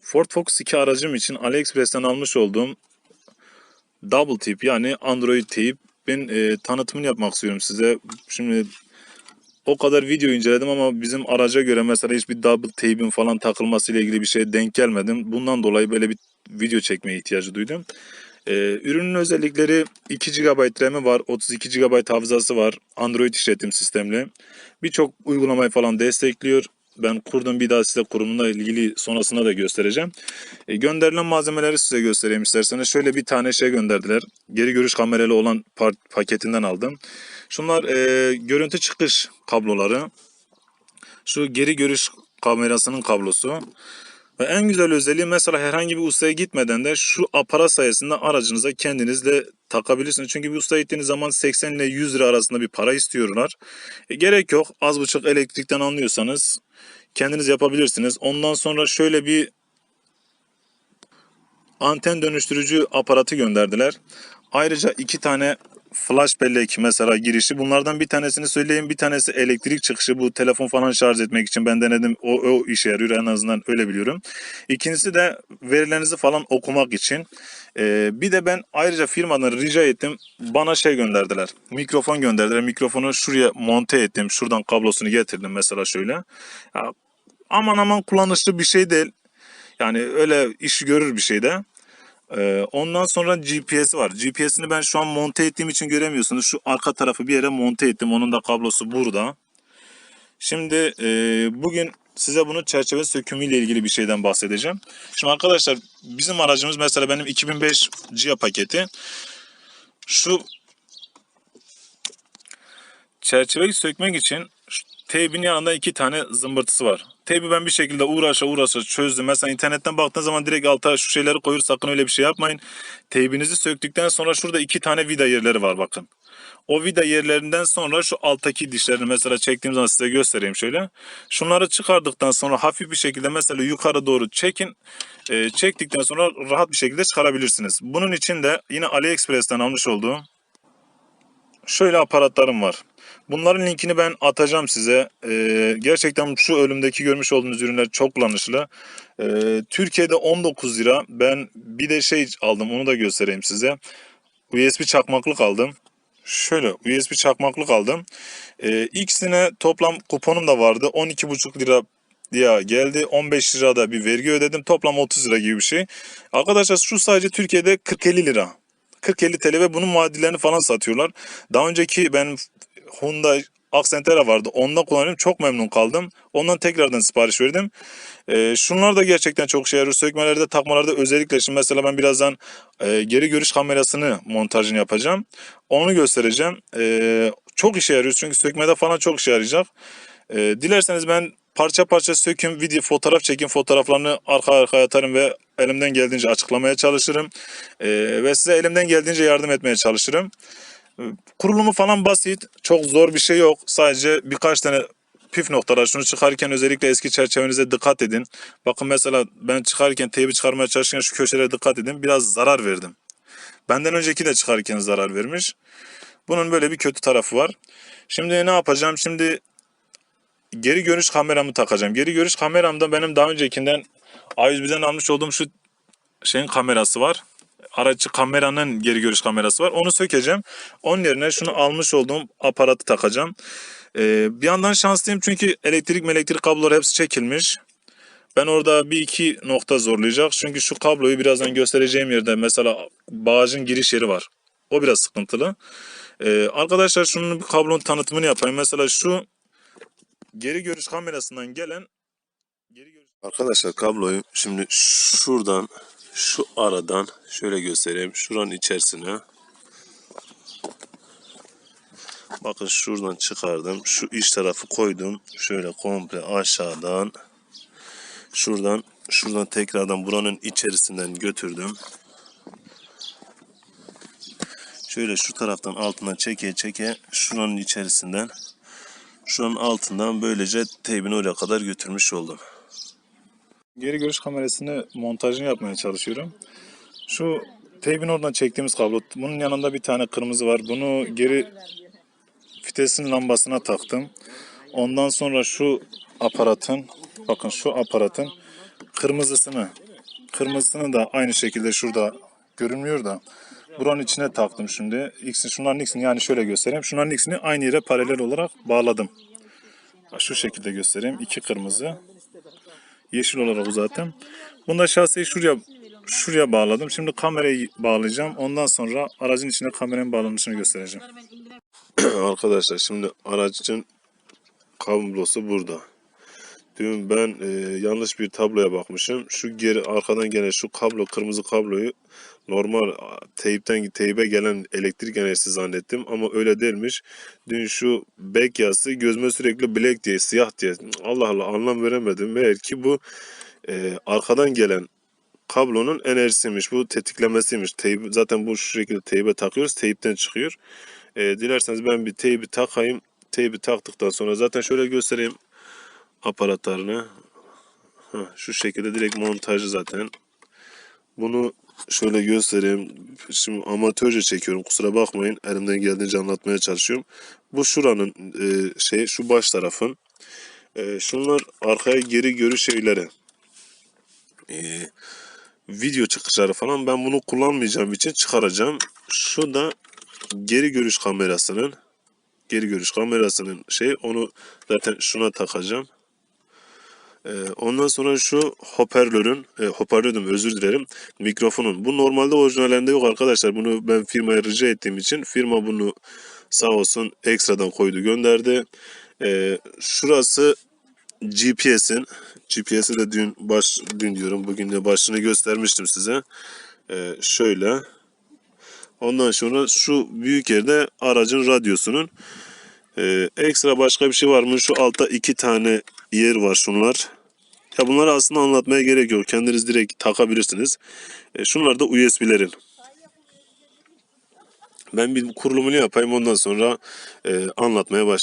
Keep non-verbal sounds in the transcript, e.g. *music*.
Ford Focus 2 aracım için AliExpress'ten almış olduğum double tip yani Android teyip ben e, tanıtımını yapmak istiyorum size. Şimdi o kadar video inceledim ama bizim araca göre mesela hiçbir double tape'in falan takılması ile ilgili bir şeye denk gelmedim. Bundan dolayı böyle bir video çekmeye ihtiyacı duydum. Ee, ürünün özellikleri 2 GB RAM'i var, 32 GB hafızası var, Android işletim sistemli. Birçok uygulamayı falan destekliyor. Ben kurdum bir daha size kurumla ilgili sonrasında da göstereceğim. E, gönderilen malzemeleri size göstereyim isterseniz. Şöyle bir tane şey gönderdiler. Geri görüş kameralı olan paketinden aldım. Şunlar e, görüntü çıkış kabloları. Şu geri görüş kamerasının kablosu. Ve en güzel özelliği mesela herhangi bir ustaya gitmeden de şu aparat sayesinde aracınıza kendinizle takabilirsiniz. Çünkü bir ustaya gittiğiniz zaman 80 ile 100 lira arasında bir para istiyorlar. E, gerek yok. Az buçuk elektrikten anlıyorsanız kendiniz yapabilirsiniz. Ondan sonra şöyle bir anten dönüştürücü aparatı gönderdiler. Ayrıca iki tane flash bellek mesela girişi. Bunlardan bir tanesini söyleyeyim. Bir tanesi elektrik çıkışı. Bu telefon falan şarj etmek için ben denedim. O, o işe yarıyor en azından öyle biliyorum. İkincisi de verilerinizi falan okumak için. Ee, bir de ben ayrıca firmadan rica ettim. Bana şey gönderdiler. Mikrofon gönderdiler. Mikrofonu şuraya monte ettim. Şuradan kablosunu getirdim mesela şöyle. Ya, aman aman kullanışlı bir şey değil. Yani öyle iş görür bir şey de. Ee, ondan sonra GPS'i var. GPS'ini ben şu an monte ettiğim için göremiyorsunuz. Şu arka tarafı bir yere monte ettim. Onun da kablosu burada. Şimdi e, bugün size bunun çerçeve sökümüyle ilgili bir şeyden bahsedeceğim. Şimdi arkadaşlar bizim aracımız mesela benim 2005 GIA paketi. Şu çerçeveyi sökmek için teybin yanında iki tane zımbırtısı var. Teybi ben bir şekilde uğraşa uğraşa çözdüm. Mesela internetten baktığınız zaman direkt alta şu şeyleri koyur sakın öyle bir şey yapmayın. Teybinizi söktükten sonra şurada iki tane vida yerleri var bakın. O vida yerlerinden sonra şu alttaki dişlerini mesela çektiğim zaman size göstereyim şöyle. Şunları çıkardıktan sonra hafif bir şekilde mesela yukarı doğru çekin. Ee, çektikten sonra rahat bir şekilde çıkarabilirsiniz. Bunun için de yine AliExpress'ten almış olduğum şöyle aparatlarım var. Bunların linkini ben atacağım size. Ee, gerçekten şu önümdeki görmüş olduğunuz ürünler çok kullanışlı. Ee, Türkiye'de 19 lira. Ben bir de şey aldım onu da göstereyim size. USB çakmaklık aldım. Şöyle USB çakmaklık aldım. Ee, ikisine toplam kuponum da vardı. 12,5 lira diye geldi. 15 lira da bir vergi ödedim. Toplam 30 lira gibi bir şey. Arkadaşlar şu sadece Türkiye'de 40-50 lira. 40-50 TL ve bunun muadillerini falan satıyorlar. Daha önceki ben Hyundai Accentera vardı. Ondan kullanıyorum. Çok memnun kaldım. Ondan tekrardan sipariş verdim. Ee, şunlar da gerçekten çok işe yarıyor. Sökmelerde, takmalarda özellikle şimdi mesela ben birazdan e, geri görüş kamerasını montajını yapacağım. Onu göstereceğim. Ee, çok işe yarıyor çünkü sökmede falan çok işe yarayacak. Ee, dilerseniz ben parça parça söküm, video, fotoğraf çekim fotoğraflarını arka arkaya atarım ve elimden geldiğince açıklamaya çalışırım. Ee, ve size elimden geldiğince yardım etmeye çalışırım. Kurulumu falan basit. Çok zor bir şey yok. Sadece birkaç tane püf noktalar. Şunu çıkarken özellikle eski çerçevenize dikkat edin. Bakın mesela ben çıkarken teybi çıkarmaya çalışırken şu köşelere dikkat edin. Biraz zarar verdim. Benden önceki de çıkarken zarar vermiş. Bunun böyle bir kötü tarafı var. Şimdi ne yapacağım? Şimdi geri görüş kameramı takacağım. Geri görüş kameramda benim daha öncekinden A101'den almış olduğum şu şeyin kamerası var. Aracı kameranın geri görüş kamerası var. Onu sökeceğim. Onun yerine şunu almış olduğum aparatı takacağım. Ee, bir yandan şanslıyım çünkü elektrik elektrik kabloları hepsi çekilmiş. Ben orada bir iki nokta zorlayacak. Çünkü şu kabloyu birazdan göstereceğim yerde mesela bağcın giriş yeri var. O biraz sıkıntılı. Ee, arkadaşlar şunun bir kablonun tanıtımını yapayım. Mesela şu geri görüş kamerasından gelen geri görüş Arkadaşlar kabloyu şimdi şuradan şu aradan şöyle göstereyim. Şuranın içerisine bakın şuradan çıkardım. Şu iç tarafı koydum. Şöyle komple aşağıdan şuradan şuradan tekrardan buranın içerisinden götürdüm. Şöyle şu taraftan altına çeke çeke şuranın içerisinden şuranın altından böylece teybini oraya kadar götürmüş oldum. Geri görüş kamerasını montajını yapmaya çalışıyorum. Şu teybin oradan çektiğimiz kablo. Bunun yanında bir tane kırmızı var. Bunu geri vitesin lambasına taktım. Ondan sonra şu aparatın bakın şu aparatın kırmızısını kırmızısını da aynı şekilde şurada görünmüyor da buranın içine taktım şimdi. İkisini, şunların ikisini yani şöyle göstereyim. Şunların ikisini aynı yere paralel olarak bağladım. Şu şekilde göstereyim. İki kırmızı. Yeşil olarak uzattım. Bunda şaseyi şuraya şuraya bağladım. Şimdi kamerayı bağlayacağım. Ondan sonra aracın içine kameranın bağlanışını göstereceğim. *clears throat* Arkadaşlar şimdi aracın kablosu burada. Dün ben e, yanlış bir tabloya bakmışım. Şu geri arkadan gelen şu kablo kırmızı kabloyu normal teypten teybe gelen elektrik enerjisi zannettim ama öyle değilmiş. Dün şu back yazısı gözüme sürekli black diye siyah diye Allah Allah anlam veremedim. Meğer ki bu e, arkadan gelen kablonun enerjisiymiş. Bu tetiklemesiymiş. Teyp, zaten bu şu şekilde teybe takıyoruz. Teypten çıkıyor. E, dilerseniz ben bir teybi takayım. Teybi taktıktan sonra zaten şöyle göstereyim aparatlarını. Heh, şu şekilde direkt montajı zaten. Bunu şöyle göstereyim. Şimdi amatörce çekiyorum. Kusura bakmayın. Elimden geldiğince anlatmaya çalışıyorum. Bu şuranın e, şey şu baş tarafın. E, şunlar arkaya geri görüş şeyleri. E, video çıkışları falan ben bunu kullanmayacağım için çıkaracağım. Şu da geri görüş kamerasının geri görüş kamerasının şey onu zaten şuna takacağım. Ee, ondan sonra şu hoparlörün, e, hoparlörüm özür dilerim, mikrofonun. Bu normalde orijinalinde yok arkadaşlar. Bunu ben firmaya rica ettiğim için firma bunu sağ olsun ekstradan koydu gönderdi. Ee, şurası GPS'in. GPS'i de dün baş dün diyorum bugün de başını göstermiştim size. Ee, şöyle. Ondan sonra şu büyük yerde aracın radyosunun. Ee, ekstra başka bir şey var mı? Şu altta iki tane yer var şunlar. Ya bunları aslında anlatmaya gerek yok. Kendiniz direkt takabilirsiniz. E, şunlar da USB'lerin. Ben bir kurulumunu yapayım ondan sonra e, anlatmaya başlayayım.